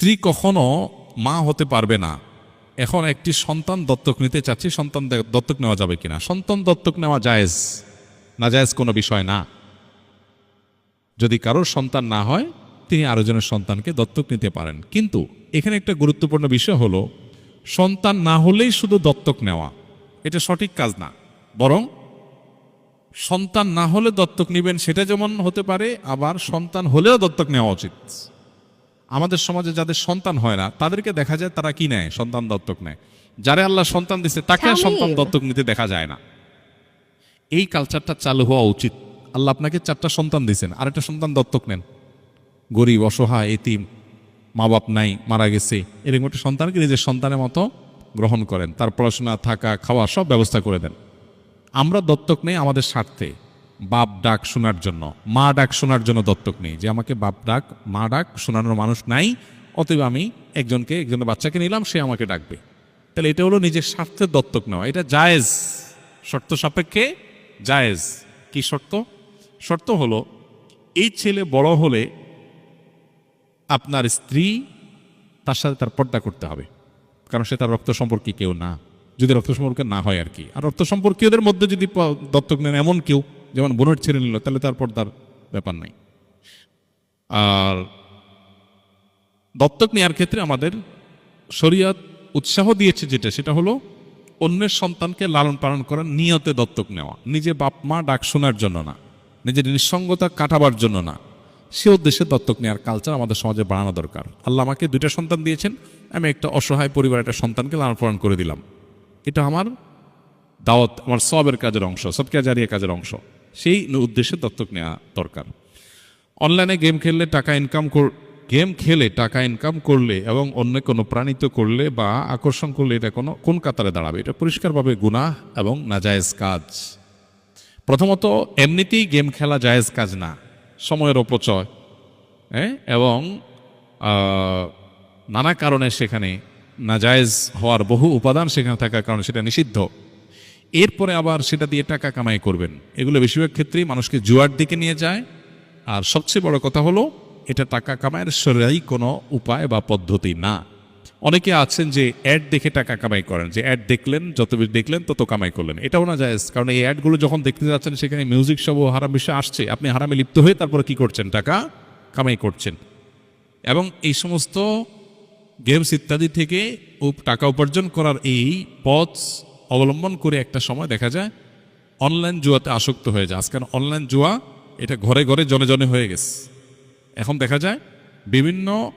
স্ত্রী কখনো মা হতে পারবে না। এখন একটি সন্তান দত্তক নিতে চাচ্ছি, সন্তান দত্তক নেওয়া যাবে কিনা? সন্তান দত্তক নেওয়া জায়েজ না জায়েজ কোনো বিষয় না। যদি কারোর সন্তান না হয়, তিনি আরোজনের সন্তানকে দত্তক নিতে পারেন। কিন্তু এখানে একটা গুরুত্বপূর্ণ বিষয় হলো, সন্তান না হলেই শুধু দত্তক নেওয়া, এটা সঠিক কাজ না। বরং সন্তান না হলে দত্তক নেবেন, সেটা যেমন হতে পারে, আবার সন্তান হলেও দত্তক নেওয়া উচিত। আমাদের সমাজে যাদের সন্তান হয় না তাদেরকে দেখা যায় তারা কি নেয়? সন্তান দত্তক নেয়। যারা আল্লাহ সন্তান দিচ্ছে তাকে আর সন্তান দত্তক নিতে দেখা যায় না। এই কালচারটা চালু হওয়া উচিত। আল্লাহ আপনাকে চারটা সন্তান দিয়েছেন আরেকটা সন্তান দত্তক নেন। গরিব অসহায় এতিম মা বাপ নাই মারা গেছে এরকম একটা সন্তানকে নিজের সন্তানের মতো গ্রহণ করেন। তার পড়াশোনা থাকা খাওয়া সব ব্যবস্থা করে দেন। আমরা দত্তক নেই আমাদের স্বার্থে। বাপ ডাক শোনার জন্য, মা ডাক শোনার জন্য দত্তক নেই। যে আমাকে বাপ ডাক, মা ডাক, শোনানোর মানুষ নাই, অতএব আমি একজনকে, একজনের বাচ্চাকে নিলাম, সে আমাকে ডাকবে। তাহলে এটা হলো নিজের স্বার্থের দত্তক নেওয়া। এটা জায়েজ। শর্ত সাপেক্ষে জায়েজ। কি শর্ত? শর্ত হলো, এই ছেলে বড় হলে আপনার স্ত্রী তার সাথে তার পর্দা করতে হবে। কারণ সে তার রক্ত সম্পর্কে কেউ না। যদি রক্ত সম্পর্কে না হয় আর কি। আর রক্ত সম্পর্কীয়দের মধ্যে যদি দত্তক নেন এমন কেউ যেমন বোনের ছেড়ে নিল, তাহলে তার পর্দার ব্যাপার নাই। আর দত্তক নেওয়ার ক্ষেত্রে আমাদের শরীয়ত উৎসাহ দিয়েছে যেটা, সেটা হলো অন্যের সন্তানকে লালন পালন করার নিয়তে দত্তক নেওয়া। নিজে বাপ মা ডাক শোনার জন্য না, নিজের নিঃসঙ্গতা কাটাবার জন্য না। সে উদ্দেশ্যে দত্তক নেওয়ার কালচার আমাদের সমাজে বাড়ানো দরকার। আল্লাহ আমাকে দুইটা সন্তান দিয়েছেন, আমি একটা অসহায় পরিবার একটা সন্তানকে লালন পালন করে দিলাম। এটা আমার দাওয়াত, আমার সবের কাজের অংশ, সবকে জারিয়ে কাজের অংশ। সেই উদ্দেশ্যে দত্তক নেওয়া দরকার। অনলাইনে গেম খেললে টাকা ইনকাম কর গেম খেলে টাকা ইনকাম করলে এবং অন্য কোনো প্রাণিত করলে বা আকর্ষণ করলে এটা কোনো কোন কাতারে দাঁড়াবে? এটা পরিষ্কারভাবে গুনাহ এবং নাজায়েজ কাজ। প্রথমত, এমনিতেই গেম খেলা জায়েজ কাজ না। সময়ের অপচয় হ্যাঁ? এবং নানা কারণে সেখানে নাজায়েজ হওয়ার বহু উপাদান সেখানে থাকার কারণে সেটা নিষিদ্ধ। এরপরে আবার সেটা দিয়ে টাকা কামাই করবেন। এগুলো বেশিরভাগ ক্ষেত্রেই মানুষকে জুয়ার দিকে নিয়ে যায়। আর সবচেয়ে বড় কথা হলো, এটা টাকা কামাইয়ের সরাই কোনো উপায় বা পদ্ধতি না। অনেকে আছেন যে অ্যাড দেখে টাকা কামাই করেন, যে অ্যাড দেখলেন, যত বেশি দেখলেন, তত কামাই করলেন। এটাও না যায় কারণ এই অ্যাডগুলো যখন দেখতে যাচ্ছেন, সেখানে মিউজিক সব হারাম বিষয় আসছে। আপনি হারামে লিপ্ত হয়ে তারপরে কি করছেন? টাকা কামাই করছেন। এবং এই সমস্ত গেমস ইত্যাদি থেকে টাকা উপার্জন করার এই পথ অবলম্বন করে একটা সময় দেখা যায় অনলাইন জুয়াতে আসক্ত হয়ে যায়। আজকাল অনলাইন জুয়া, এটা ঘরে ঘরে জনে জনে হয়ে গেছে। এখন দেখা যায়, বিভিন্ন